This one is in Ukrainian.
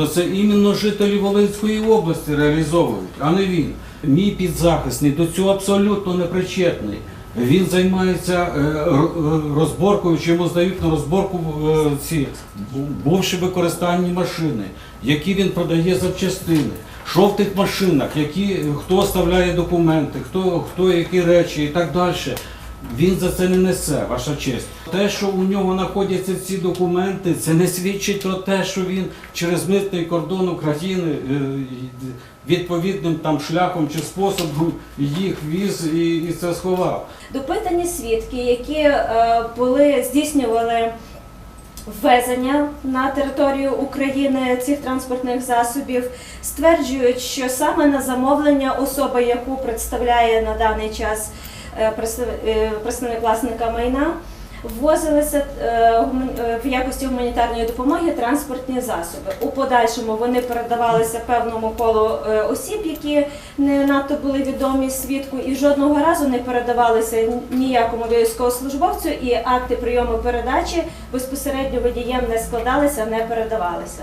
то це іменно жителі Волинської області реалізовують, а не він. Мій підзахисний до цього абсолютно не причетний. Він займається е, розборкою, чи йому здають на розборку е, ці бу- бувші використанні машини, які він продає запчастини. Що в тих машинах, які, хто оставляє документи, хто, хто які речі і так далі. Він за це не несе, ваша честь. Те, що у нього знаходяться ці документи, це не свідчить про те, що він через митний кордон України е, відповідним там шляхом чи способом їх віз і, і це сховав. Допитані свідки, які е, були здійснювали ввезення на територію України цих транспортних засобів, стверджують, що саме на замовлення особи, яку представляє на даний час представник власника майна, ввозилися е, е, в якості гуманітарної допомоги транспортні засоби. У подальшому вони передавалися певному колу е, осіб, які не надто були відомі свідку, і жодного разу не передавалися ніякому військовослужбовцю, і акти прийому передачі безпосередньо водієм не складалися, не передавалися.